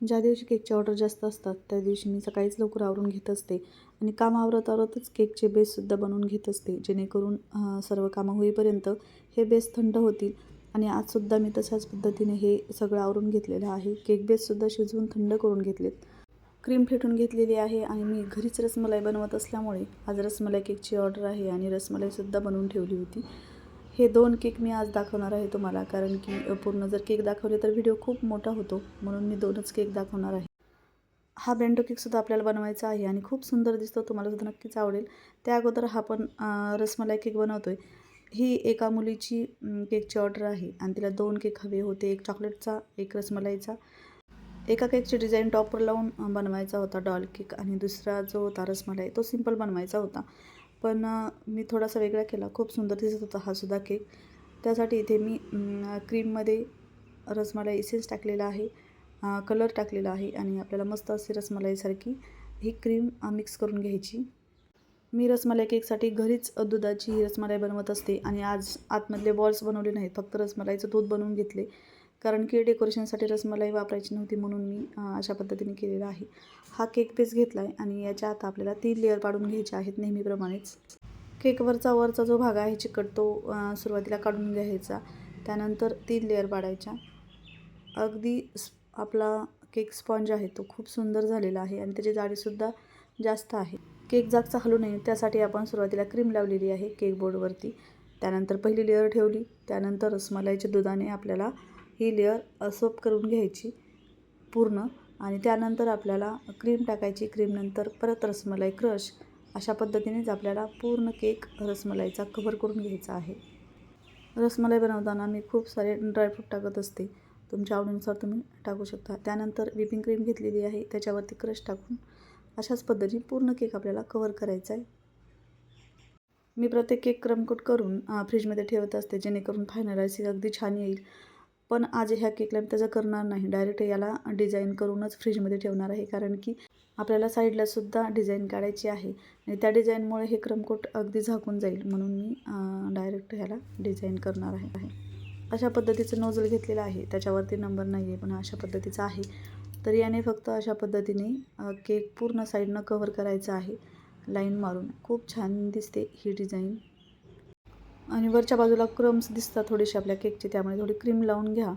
ज्या दिवशी केकची ऑर्डर जास्त असतात त्या दिवशी मी सकाळीच लवकर आवरून घेत असते आणि काम आवरत आवरतच केकचे बेससुद्धा बनवून घेत असते जेणेकरून सर्व कामं होईपर्यंत हे बेस थंड होतील. आणि आजसुद्धा मी तशाच पद्धतीने हे सगळं आवरून घेतलेलं आहे. केक बेससुद्धा शिजवून थंड करून घेतलेत. क्रीम फेटून घेतलेली आहे आणि मी घरीच रसमलाई बनवत असल्यामुळे आज रसमलाई केकची ऑर्डर आहे आणि रसमलाईसुद्धा बनवून ठेवली होती. हे दोन केक मी आज दाखवणार आहे तुम्हाला कारण की पूर्ण जर केक दाखवले तर व्हिडिओ खूप मोठा होतो म्हणून मी दोनच केक दाखवणार आहे. हा बेंटो केकसुद्धा आपल्याला बनवायचा आहे आणि खूप सुंदर दिसतो तुम्हाला सुद्धा नक्कीच आवडेल. त्या अगोदर हा पण रसमलाई केक बनवतो आहे ही एका मुलीची केकची ऑर्डर आहे आणि तिला दोन केक हवे होते एक चॉकलेटचा एक रसमलाईचा. एका केकची डिझाईन टॉपवर लावून बनवायचा होता डॉल केक आणि दुसरा जो होता रसमलाई तो सिंपल बनवायचा होता. पण मी थोडासा वेगळा केला. खूप सुंदर दिसत होता हा सुद्धा केक. त्यासाठी इथे मी क्रीममध्ये रसमलाई इसेन्स टाकलेला आहे कलर टाकलेला आहे आणि आपल्याला मस्त असे रसमलाईसारखी ही क्रीम मिक्स करून घ्यायची. मी रसमलाई केकसाठी घरीच दुधाची ही रसमलाई बनवत असते आणि आज आतमधले बॉल्स बनवले नाहीत फक्त रसमलाईचं दूध बनवून घेतले. कारण की डेकोरेशनसाठी रसमलाई वापरायची नव्हती म्हणून मी अशा पद्धतीने केलेला आहे. हा केक पीस घेतला आहे आणि याच्या आता आपल्याला तीन लेअर पाडून घ्यायचे आहेत नेहमीप्रमाणेच. केकवरचा वरचा जो भाग आहे चिकट तो सुरुवातीला काढून घ्यायचा. त्यानंतर तीन लेअर पाडायच्या. अगदी आपला केक स्पॉन्ज आहे तो खूप सुंदर झालेला आहे आणि त्याची जाडीसुद्धा जास्त आहे. केक जागचा हलू नये त्यासाठी आपण सुरुवातीला क्रीम लावलेली आहे केक बोर्डवरती त्यानंतर पहिली लेअर ठेवली. त्यानंतर रसमलाईच्या दुधाने आपल्याला ही लेअर सोप करून घ्यायची पूर्ण आणि त्यानंतर आपल्याला क्रीम टाकायची. क्रीमनंतर परत रसमलाई क्रश अशा पद्धतीनेच आपल्याला पूर्ण केक रसमलाईचा कव्हर करून घ्यायचा आहे. रसमलाई बनवताना मी खूप सारे ड्रायफ्रूट टाकत असते. तुमच्या आवडीनुसार तुम्ही टाकू शकता. त्यानंतर व्हिपिंग क्रीम घेतलेली आहे. त्याच्यावरती क्रश टाकून अशाच पद्धतीने पूर्ण केक आपल्याला कवर करायचा आहे. मी प्रत्येक केक क्रमकूट करून फ्रीजमध्ये ठेवत असते जेणेकरून फायनल आयसिंग अगदी छान येईल. पण आज ह्या केकला मी त्याचं करणार नाही. डायरेक्ट याला डिझाईन करूनच फ्रीजमध्ये ठेवणार आहे. कारण की आपल्याला साईडलासुद्धा डिझाईन काढायची आहे. आणि त्या डिझाईनमुळे हे क्रमकोट अगदी झाकून जाईल. म्हणून मी डायरेक्ट ह्याला डिझाईन करणार आहे. अशा पद्धतीचं नोजल घेतलेलं आहे. त्याच्यावरती नंबर नाही आहे पण अशा पद्धतीचा आहे. तर याने फक्त अशा पद्धतीने केक पूर्ण साईडनं कव्हर करायचा आहे. लाईन मारून. खूप छान दिसते ही डिझाईन आणि वरच्या बाजूला क्रम्स दिसतात थोडेसे आपल्या केकचे त्यामुळे थोडी क्रीम लावून घ्या.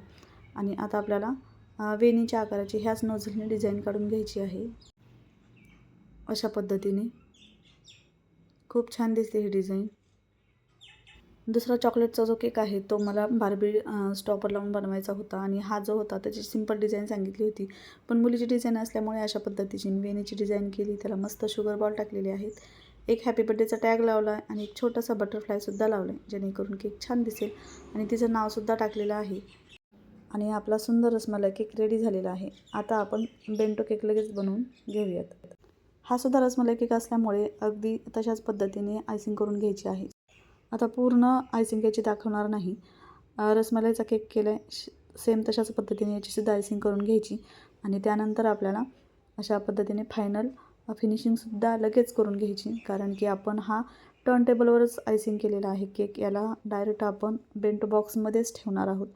आणि आता आपल्याला वेणीच्या आकाराची ह्याच नोझलने डिझाईन काढून घ्यायची आहे. अशा पद्धतीने. खूप छान दिसते ही डिझाईन दुसरा चॉकलेटचा जो केक आहे तो मला बार्बी स्टॉपर लावून बनवायचा होता. आणि हा जो होता त्याची सिंपल डिझाईन सांगितली होती. पण मुलीची डिझाईन असल्यामुळे अशा पद्धतीची वेणीची डिझाईन केली त्याला मस्त शुगर बॉल टाकलेले आहेत. एक हॅपी बड्डेचा टॅग लावला आहे आणि एक छोटासा बटरफ्लायसुद्धा लावला आहे जेणेकरून केक छान दिसेल आणि तिचं नावसुद्धा टाकलेलं आहे. आणि आपला सुंदर रसमलाई केक रेडी झालेला आहे. आता आपण बेंटो केक लगेच बनवून घेऊयात. हा सुद्धा रसमलाई केक असल्यामुळे अगदी तशाच पद्धतीने आयसिंग करून घ्यायची आहे. आता पूर्ण आयसिंग याची दाखवणार नाही. रसमलाईचा केक केला आहे सेम तशाच पद्धतीने याचीसुद्धा आयसिंग करून घ्यायची. आणि त्यानंतर आपल्याला अशा पद्धतीने फायनल फिनिशिंगसुद्धा लगेच करून घ्यायची. कारण की आपण हा टर्न टेबलवरच आयसिंग केलेला आहे केक याला डायरेक्ट आपण बेंट बॉक्समध्येच ठेवणार आहोत.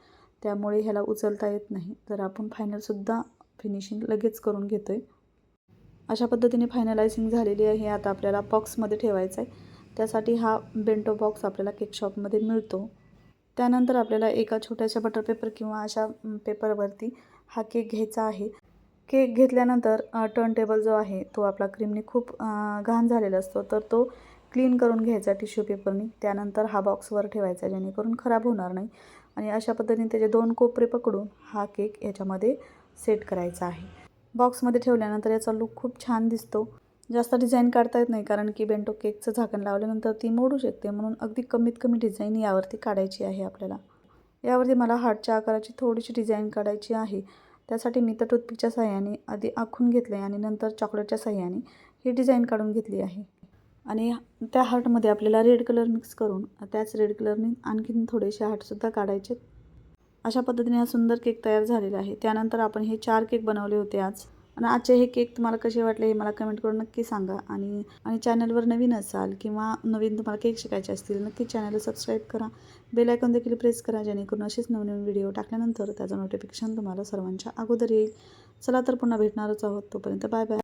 त्यामुळे ह्याला उचलता येत नाही. तर आपण फायनलसुद्धा फिनिशिंग लगेच करून घेतो आहे अशा पद्धतीने फायनलायझिंग झालेली आहे. आता आपल्याला बॉक्समध्ये ठेवायचं आहे त्यासाठी हा बेंटो बॉक्स आपल्याला केक शॉपमध्ये मिळतो. त्यानंतर आपल्याला एका छोट्याशा बटर पेपर किंवा अशा पेपरवरती हा केक घ्यायचा आहे. केक घेतल्यानंतर टर्नटेबल जो आहे तो आपला क्रीमने खूप घाण झालेला असतो. तर तो क्लीन करून घ्यायचा टिश्यू पेपरनी त्यानंतर हा बॉक्सवर ठेवायचा जेणेकरून खराब होणार नाही. आणि अशा पद्धतीने त्याचे दोन कोपरे पकडून हा केक याच्यामध्ये सेट करायचा आहे. बॉक्समध्ये ठेवल्यानंतर याचा लुक खूप छान दिसतो. जास्त डिझाईन काढता येत नाही कारण की बेंटो केकचं झाकण लावल्यानंतर ती मोडू शकते. म्हणून अगदी कमीत कमी डिझाईन यावरती काढायची आहे आपल्याला. यावरती मला हार्टच्या आकाराची थोडीशी डिझाईन काढायची आहे. त्यासाठी मी तर टूथपिकच्या साह्याने आधी आखून घेतलं आहे आणि नंतर चॉकलेटच्या साह्याने ही डिझाईन काढून घेतली आहे. आणि त्या हार्टमध्ये आपल्याला रेड कलर मिक्स करून त्याच रेड कलरने आणखीन थोडेसे हार्टसुद्धा काढायचे. अशा पद्धतीने हा सुंदर केक तयार झालेला आहे. त्यानंतर आपण हे चार केक बनवले होते आज. आणि आजचे हे केक तुम्हाला कसे वाटले हे मला कमेंट करून नक्की सांगा. आणि आणि चॅनलवर नवीन असाल किंवा नवीन तुम्हाला केक शिकायचे असतील नक्की चॅनलला सबस्क्राईब करा. बेल आयकॉन देखील प्रेस करा जेणेकरून असेच नवनवीन व्हिडिओ टाकल्यानंतर त्याचं नोटिफिकेशन तुम्हाला सर्वांच्या अगोदर येईल. चला तर पुन्हा भेटणारच आहोत तोपर्यंत बाय बाय